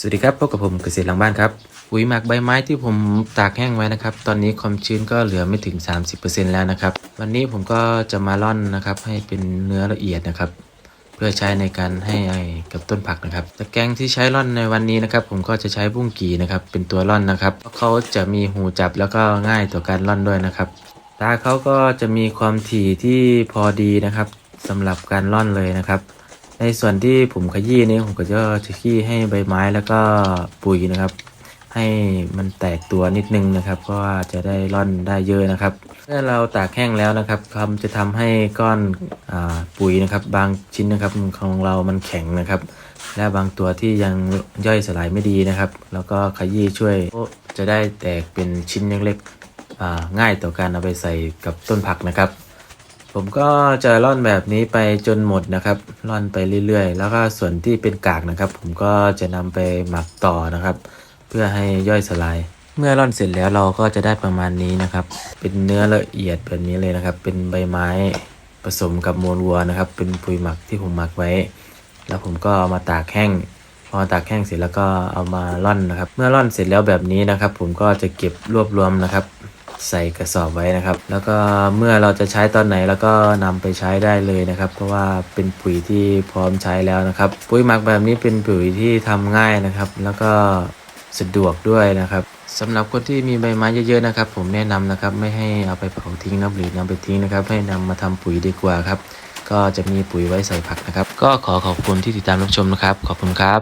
สวัสดีครับพบกับผมเกษตรหลังบ้านครับปุ๋ยหมักใบไม้ที่ผมตากแห้งไว้นะครับ ตอนนี้ความชื้นก็เหลือไม่ถึง 30%แล้วนะครับ วันนี้ผมก็จะมาร่อนนะครับ ให้เป็นเนื้อละเอียดนะครับ เพื่อใช้ในการให้กับต้นผักนะครับตะแกรงที่ใช้ร่อนในวันนี้นะครับ ผมก็จะใช้บุ้งกีนะครับ เป็นตัวร่อนนะครับเพราะเขาจะมีหูจับแล้วก็ง่ายต่อการร่อนด้วยนะครับตาเขาก็จะมีความถี่ที่พอดีนะครับสำหรับการร่อนเลยนะครับ ในส่วนที่ผมขยี้นี่ผมก็จะจะขี้ให้ใบไม้แล้วก็ปุ๋ยนะครับ ให้มันแตกตัวนิดนึงนะครับเพราะว่าจะได้ร่อนได้เยอะนะครับเมื่อเราตากแห้งแล้วนะครับคำจะทำให้ก้อนอปุ๋ยนะครับ บางชิ้นนะครับของเรามันแข็งนะครับ และบางตัวที่ยังย่อยสลายไม่ดีนะครับ แล้วก็ขยี้ช่วยจะได้แตกเป็นชิ้นเล็กๆง่ายต่อการเอาไปใส่กับต้นผักนะครับ ผมก็จะร่อนแบบนี้ไปจนหมดนะครับ ร่อนไปเรื่อยๆ แล้วก็ส่วนที่เป็นกากนะครับ ผมก็จะนำไปหมักต่อนะครับ เพื่อให้ย่อยสลาย เมื่อร่อนเสร็จแล้วเราก็จะได้ประมาณนี้นะครับ เป็นเนื้อละเอียดแบบนี้เลยนะครับ เป็นใบไม้ผสมกับมูลวัวนะครับ เป็นปุ๋ยหมักที่ผมหมักไว้ แล้วผมก็เอามาตากแห้งพอตากแห้งเสร็จแล้วก็เอามาร่อนนะครับ เมื่อร่อนเสร็จแล้วแบบนี้นะครับ ผมก็จะเก็บรวบรวมนะครับ ใส่กระสอบไว้นะครับ แล้วก็เมื่อเราจะใช้ตอนไหนแล้วก็นำไปใช้ได้เลยนะครับ เพราะว่าเป็นปุ๋ยที่พร้อมใช้แล้วนะครับ ปุ๋ยหมักแบบนี้เป็นปุ๋ยที่ทำง่ายนะครับ แล้วก็สะดวกด้วยนะครับสำหรับคนที่มีใบไม้เยอะๆนะครับ ผมแนะนำนะครับไม่ให้เอาไปเผาทิ้งนะหรือนำไปทิ้งนะครับ ให้นำมาทำปุ๋ยดีกว่าครับ ก็จะมีปุ๋ยไว้ใส่ผักนะครับ ก็ขอขอบคุณที่ติดตามรับชมนะครับ ขอบคุณครับ